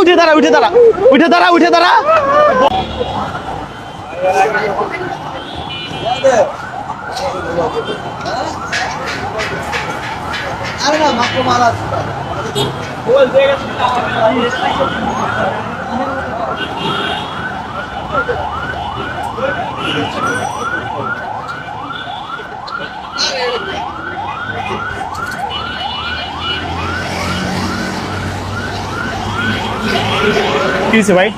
উঠে দাঁড়া উঠে দাঁড়া উঠে দাঁড়া উঠে দাঁড়া। কি হয়েছে ভাই?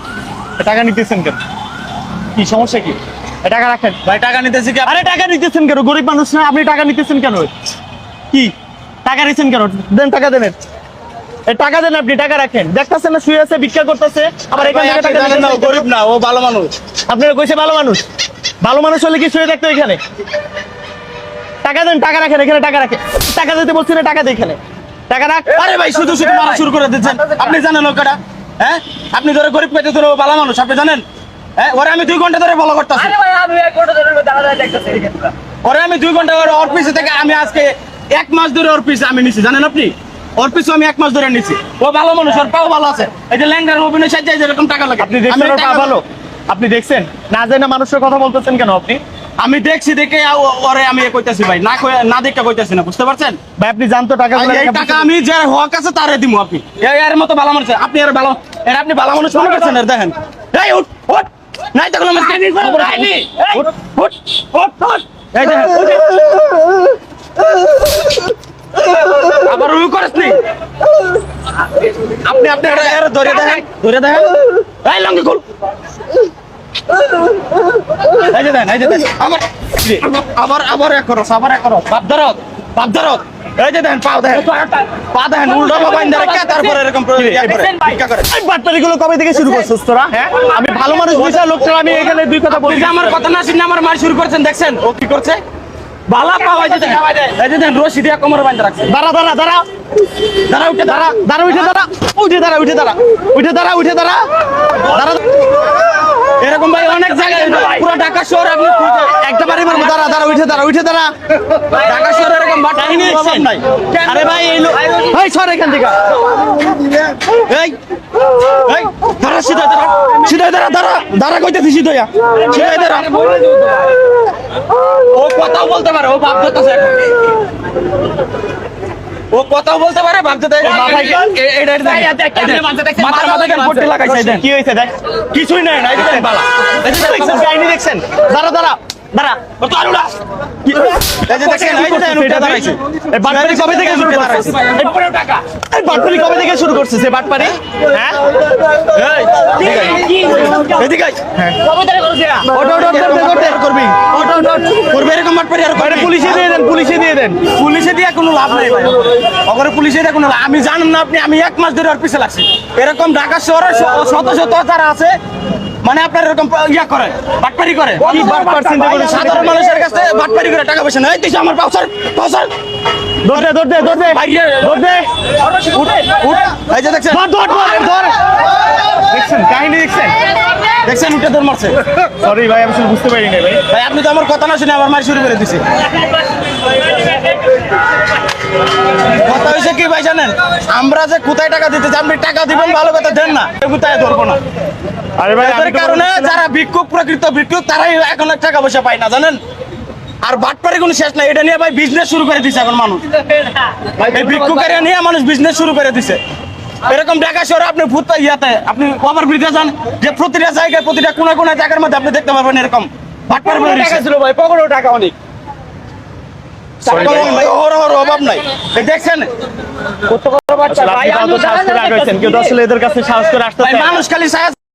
টাকা নিতেছেন কেন? কি সমস্যা কি? টাকা রাখেন। ভাই টাকা নিতেছি কি আরে টাকা নিতেছেন কেন? গরিব মানুষ না আপনি টাকা নিতেছেন কেন? কি? টাকা নিচ্ছেন কেন? দেন টাকা দেন টাকা দেন আপনি টাকা রাখেন। দেখতেছেন না শুয়ে আছে ভিক্ষা করতেছে আবার এখান থেকে টাকা জানেন না গরিব না ও ভালো মানুষ। আপনারা কইছে ভালো মানুষ। ভালো মানুষ হলে কি শুয়ে থাকতো এখানে? টাকা দেন টাকা রাখেন এখানে টাকা রাখেন। টাকা দিতে বলছি না টাকা দিয়ে এখানে। টাকা রাখ। আরে ভাই শুধু শুধু মারা শুরু করে দিচ্ছেন। আপনি জানেন ওটা হ্যাঁ? আপনি ধরে গরিব পেতে ধরে ভালো মানুষ আপনি জানেন? হ্যাঁ ওরে আমি দুই ঘণ্টা ধরে ফলো করতেছি। আরে। ওরে আমি দুই ঘণ্টা ওর অফিসে থেকে আমি আজকে এক মাস ধরে ওর পিছে আমি নিছি জানেন আপনি? ওর পিছু আমি এক মাস ধরে নিছি। ও ভালো মানুষ ওর পাও ভালো আছে। এই যে ল্যাংটার অভিনয় সাজ্জায় যেরকম টাকা লাগে। আপনি দেখছেন ওর পা ভালো? আপনি দেখছেন? না জানি না মানুষের কথা বলতেছেন কেন আপনি? আমি দেখছি দেখে ওরে আমি কইতাছি ভাই। না কই- না দেখে কইতাছি না বুঝতে পারছেন? ভাই আপনি জানতো টাকা আর এই টাকা আমি যে হক আছে তারে দিমু আপনি। এর মতো ভালো মানুষ আপনি এর ভালো এর আপনি ভালো মানুষ মনে করছেন দেখেন। এই উঠ উঠ। নাই তো কোনো মাসকে খবর আছে। এই, উঠ উঠ উঠ উঠ। এই দেখেন। আবার রুই করিস নি। আপনি আপনি এর- এর ধরে দেখেন ধরে দেখেন। এই লঙ্গি খুল। এই যে দেন এই যে দেন। আবার আবার আবার এক করস আবার এক করস বাপ ধরত বাপ ধরত এই যে দেন পাও দেখেন পা দেখেন উল্টো বাবা রেখে তারপরে এরকম বাটপারিগুলো কবে থেকে শুরু করছিস তোরা? হ্যাঁ? আমি ভালো মানুষ বুঝা লোকটা আমি এখানে দুই কথা বলছি আমার কথা না শুনে আমার মার শুরু করছেন দেখছেন? ও কি করছে? বালা পাওয়া যেতে এই যে দেন রশি দিয়া কোমর বান্ধা রাখছে। দাঁড়া দাঁড়া দাঁড়া। দাঁড়া উঠে দাঁড়া। দাঁড়া উঠে দাঁড়া। উঠে দাঁড়া উঠে দাঁড়া। উঠে দাঁড়া উঠে দাঁড়া। দাঁড়া এরকম ভাই অনেক জায়গায় পুরো ঢাকা শহর আপনি খুঁজে একটা বাড়ি দাঁড়া দাঁড়া উঠে দাঁড়া উঠে দাঁড়া। ঢাকা শহরে এরকম বাটা অভাব নাই। আরে ভাই এই লোক ভাই সর এখান থেকে। এই এই দাঁড়া সিধা দাঁড়া সিধা দাঁড়া দাঁড়া দাঁড়া কইতেছি সিধা। সিধা দাঁড়া ও কথাও বলতে পারে ও ধরতেছে ও কথাও বলতে পারে ভাব ধরতে মাথায় কি? এটা মাথার মাথায় কেন পট্টি লাগাইছে কি হয়েছে দেখ কিছুই নাই না দেখছেন। দাঁড়া দাঁড়া দাঁড়া। ও তো আলুড়া এই যে দেখেন এই যে দেন দাঁড়াইছে। এই বাটপারি কবে থেকে শুরু করছিস এই পরে টাকা। এই বাটপারি কবে থেকে শুরু করছিস এই বাটপারি? হ্যাঁ? এই এদিকে আয়। কবে ধরে করছে করতে করতে করবি। এরকম আর আরে করবে। পুলিশে দিয়ে দেন পুলিশে দিয়ে দেন। পুলিশে দিয়ে কোনো লাভ নাই ভাই। ওখানে পুলিশে দিয়ে কোনো লাভ আমি জানেন না আপনি আমি এক মাস ধরে ওর পিছে লাগছি। এরকম ঢাকা শহরে শত শত যারা আছে মানে আপনার এরকম ইয়া করে বাটপারি করে। কি বাটপার চিন্তা করে সাধারণ মানুষের কাছে বাটপারি করে টাকা পয়সা নেই। তুই আমার পাউসার পাউসার দৌড় দে দৌড় দে দৌড় দে। দৌড় দে। উঠ উঠ। এই যে দেখছেন? ধর ধর ধর ধর। দেখছেন? কাহিনী দেখছেন? দেখছেন? উঠে তোর মারছে। সরি ভাই আমি বুঝতে পারি না ভাই। ভাই আপনি তো আমার কথা না শুনে আমার মার শুরু করে দিছে। কথা হয়েছে কি ভাই জানেন? আমরা যে কোথায় টাকা দিতে আপনি টাকা দিবেন ভালো কথা দেন না। কোথায় ধরবো না। আরে ভাই এদের কারণে যারা ভিক্ষুক প্রকৃত ভিক্ষুক তারাই এখন টাকা পয়সা পায় না জানেন? আর বাটপারে কোনো শেষ নাই এটা নিয়ে ভাই বিজনেস শুরু করে দিছে এখন মানুষ। এই ভিক্ষুকের নিয়ে মানুষ বিজনেস শুরু করে দিছে। এরকম ঢাকা শহরে আপনি ভূত ইয়াতে আপনি ওভার ব্রিজে যান যে প্রতিটা জায়গায় প্রতিটা কোনায় কোনায় জায়গার মধ্যে আপনি দেখতে পারবেন এরকম। বাটপার টাকা ছিল ভাই পকেটেও টাকা অনেক। অভাব নাই। দেখছেন? কত বড় বাচ্চা। আসলে ভাই আমি তো সাহস করে আগাইছেন কেউ আসলে এদের কাছে সাহস করে আসতে। মানুষ খালি সাহায্য